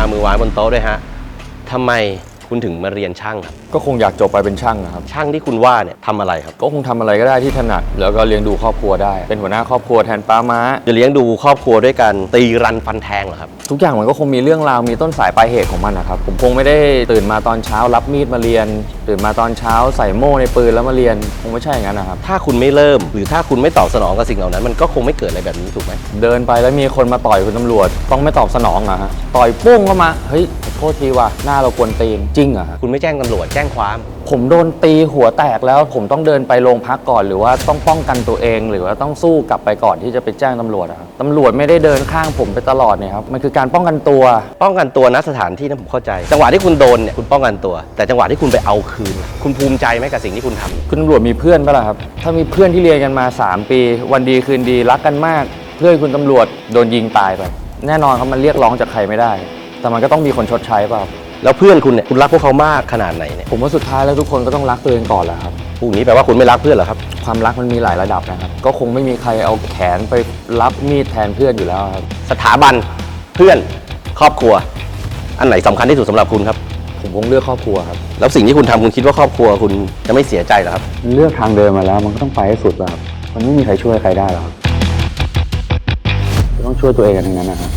ามือวางบนโต๊ะด้วยฮะทำไม คุณถึงมาเรียนช่างครับ ก็คงอยากจบไปเป็นช่างนะครับ ช่างที่คุณว่าเนี่ยทำอะไรครับ ก็คงทำอะไรก็ได้ที่ถนัด แล้วก็เลี้ยงดูครอบครัวได้ เป็นหัวหน้าครอบครัวแทนป้าม้า จะเลี้ยงดูครอบครัวด้วยกันตีรันฟันแทงเหรอครับ ทุกอย่างมันก็คงมีเรื่องราวมีต้นสายปลายเหตุของมันนะครับ ผมคงไม่ได้ตื่นมาตอนเช้ารับมีดมาเรียน ตื่นมาตอนเช้าใส่โม่ในปืนแล้วมาเรียนคงไม่ใช่อย่างนั้นนะครับ ถ้าคุณไม่เริ่ม หรือถ้าคุณไม่ตอบสนองกับสิ่งเหล่านั้น มันก็คงไม่เกิดอะไรแบบนี้ถูกไหมเดินไปแล้วมีคนมาต่อยคุณตำรวจ ต้องไม่ตอบสนองเหรอะฮะต่อยปุ้งเข้ามาเฮ้ยขอโทษทีว่ะหน้าเรากวนตีนจริงเหรอะฮะคุณไม่แจ้งตำรวจแจ้งความ ผมโดนตีหัวแตกแล้วผมต้องเดินไปโรงพักก่อน หรือว่าต้องป้องกันตัวเอง หรือว่าต้องสู้กลับไปก่อนที่จะไปแจ้งตำรวจอะครับตำรวจไม่ได้เดินข้างผมไปตลอดเนี่ยครับมันคือการป้องกันตัวป้องกันตัวณสถานที่นั้นผมเข้าใจ จังหวะที่คุณโดนเนี่ยคุณป้องกันตัว แต่จังหวะที่คุณไปเอาคืน คุณภูมิใจไหมกับสิ่งที่คุณทำ คุณตำรวจมีเพื่อนปะล่ะครับ ถ้ามีเพื่อนที่เรียนกันมา 3 ปี วันดีคืนดีรักกันมาก เพื่อนคุณตำรวจโดนยิงตายไป แน่นอนครับมันเรียกร้องจากใครไม่ได้ แต่มันก็ต้องมีคนชดใช้เปล่า แล้วเพื่อนคุณเนี่ยคุณรักพวกเขามากขนาดไหนเนี่ยผมว่าสุดท้ายแล้วทุกคนก็ต้องรักตัวเองก่อนแหละครับพูดอย่างนี้แปลว่าคุณไม่รักเพื่อนเหรอครับ ความรักมันมีหลายระดับนะครับ ก็คงไม่มีใครเอาแขนไปรับมีดแทนเพื่อนอยู่แล้วครับ สถาบันเพื่อนครอบครัว อันไหนสำคัญที่สุดสำหรับคุณครับ ผมคงเลือกครอบครัวครับ แล้วสิ่งที่คุณทำคุณคิดว่าครอบครัวคุณจะไม่เสียใจเหรอครับ เลือกทางเดินมาแล้วมันก็ต้องไปให้สุดแล้วครับ มันไม่มีใครช่วยใครได้หรอกครับต้องช่วยตัวเองกันทั้งนั้นนะครับ